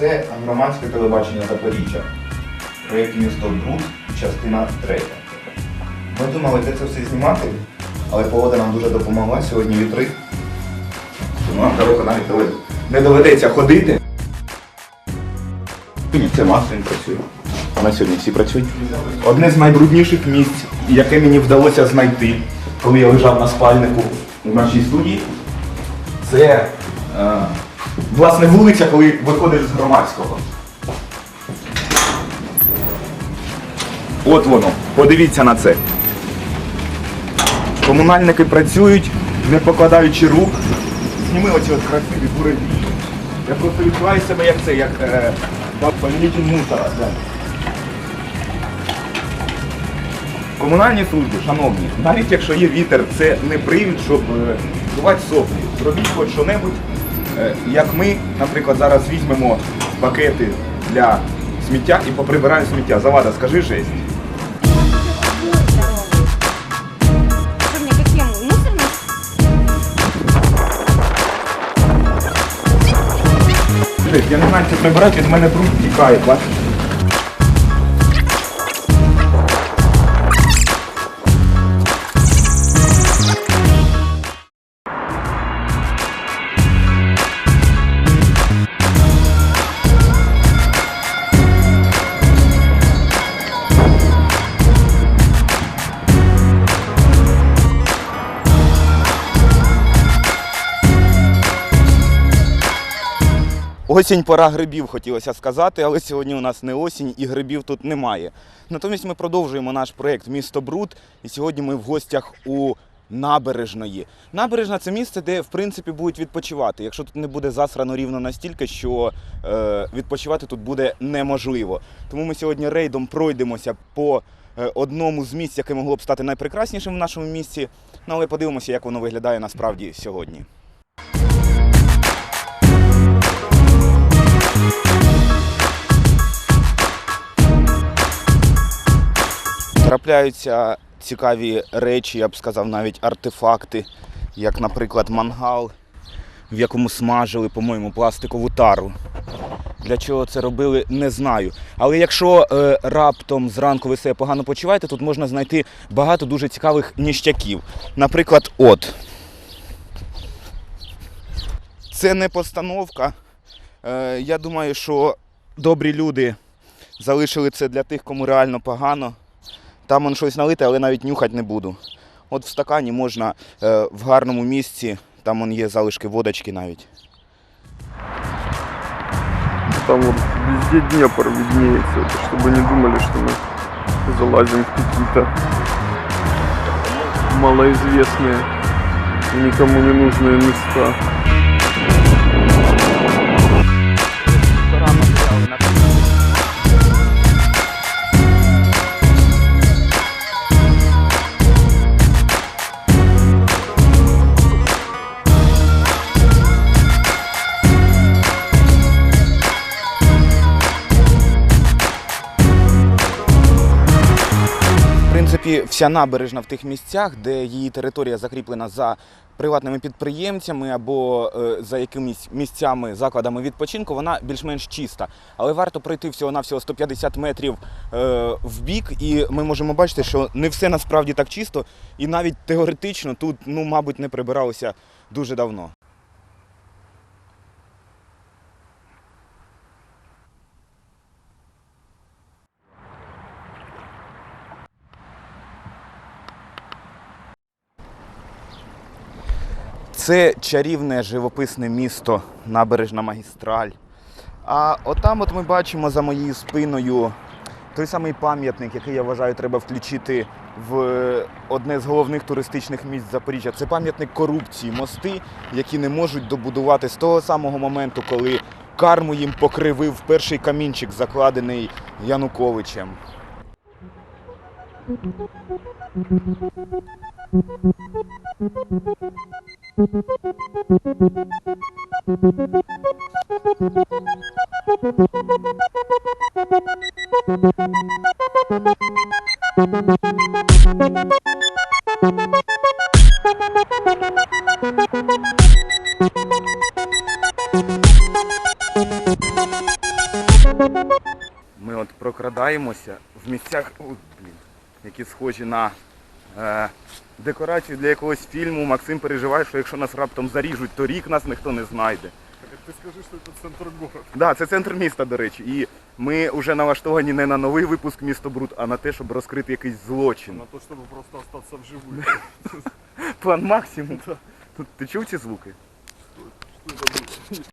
Це громадське телебачення Запоріжжя. Проєкт місто Бруд, частина третя. Ми думали, де це все знімати, але погода нам дуже допомогла. Сьогодні вітри. Тому нам далеко навіть не доведеться ходити. Це Максим працює. На сьогодні всі працюють. Одне з найбрудніших місць, яке мені вдалося знайти, коли я лежав на спальнику в нашій студії, це е, власне вулиця, коли виходиш з громадського. От воно. Подивіться на це. Комунальники працюють, не покладаючи рук. Зніми оці от красиві буреві. Я просто відчуваю себе як це, як е, повелитель мусора. Комунальні служби, шановні, навіть якщо є вітер, це не привід, щоб е, здувати соплі. Зробіть хоч що-небудь, е, як ми, наприклад, зараз візьмемо пакети для сміття і поприбираємо сміття. Завада, скажи жесть. Я не знаю, що прибирати, від мене бруд тікає, бачиш? Осінь пора грибів, хотілося сказати, але сьогодні у нас не осінь і грибів тут немає. Натомість ми продовжуємо наш проєкт Місто Бруд, і сьогодні ми в гостях у набережної. Набережна це місце, де в принципі будуть відпочивати. Якщо тут не буде засрано рівно настільки, що е, відпочивати тут буде неможливо. Тому ми сьогодні рейдом пройдемося по е, одному з місць, яке могло б стати найпрекраснішим в нашому місті. Ну але подивимося, як воно виглядає насправді сьогодні. Трапляються цікаві речі, я б сказав, навіть артефакти, як, наприклад, мангал, в якому смажили, по-моєму, пластикову тару. Для чого це робили, не знаю. Але якщо е, раптом зранку ви себе погано почуваєте, тут можна знайти багато дуже цікавих ніштяків. Наприклад, от. Це не постановка. Е, я думаю, що добрі люди залишили це для тих, кому реально погано. Там он щось налите, але навіть нюхати не буду. От в стакані можна е, в гарному місці, там он є залишки водочки навіть. Там вот везде Днепр виднеется, это чтобы не думали, что мы залазим в какие-то малоизвестные, и никому не нужные места. Принципі, вся набережна в тих місцях, де її територія закріплена за приватними підприємцями або е, за якимись місцями, закладами відпочинку, вона більш-менш чиста. Але варто пройти всього-навсього 150 метрів е, в бік, і ми можемо бачити, що не все насправді так чисто, і навіть теоретично тут, ну, мабуть, не прибиралося дуже давно. Це чарівне живописне місто, набережна магістраль. А отам от ми бачимо за моєю спиною той самий пам'ятник, який я вважаю, треба включити в е, одне з головних туристичних місць Запоріжжя. Це пам'ятник корупції, мости, які не можуть добудувати з того самого моменту, коли карму їм покривив перший камінчик, закладений Януковичем. Ми от прокрадаємося в місцях, о, блін, які схожі на декорацію для якогось фільму. Максим переживає, що якщо нас раптом заріжуть, то рік нас ніхто не знайде. Так ты скажи, что это центр города. Да, це центр міста, до речі. І ми вже налаштовані не на новий випуск місто Бруд, а на те, щоб розкрити якийсь злочин. На то, чтобы просто остаться в живых. План максимум. Тут ти чув ці звуки? Что это было?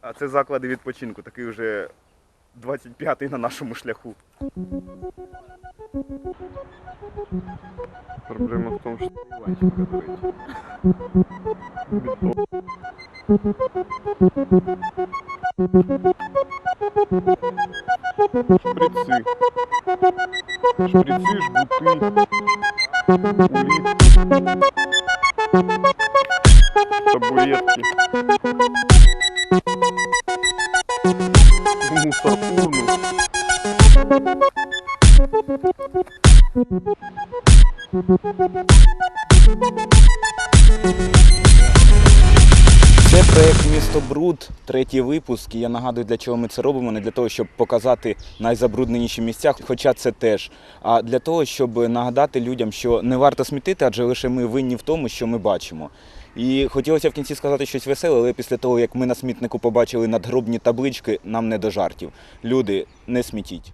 А це заклади відпочинку, такий вже 25-й на нашому шляху. Проблема в том, что шприцы. Шприцы, жгуты, кулит, табуретки. Це проект Місто Бруд, третій випуск. І я нагадую, для чого ми це робимо. Не для того, щоб показати найзабрудненіші місця, хоча це теж. А для того, щоб нагадати людям, що не варто смітити, адже лише ми винні в тому, що ми бачимо. І хотілося в кінці сказати щось веселе, але після того, як ми на смітнику побачили надгробні таблички, нам не до жартів. Люди, не смітіть.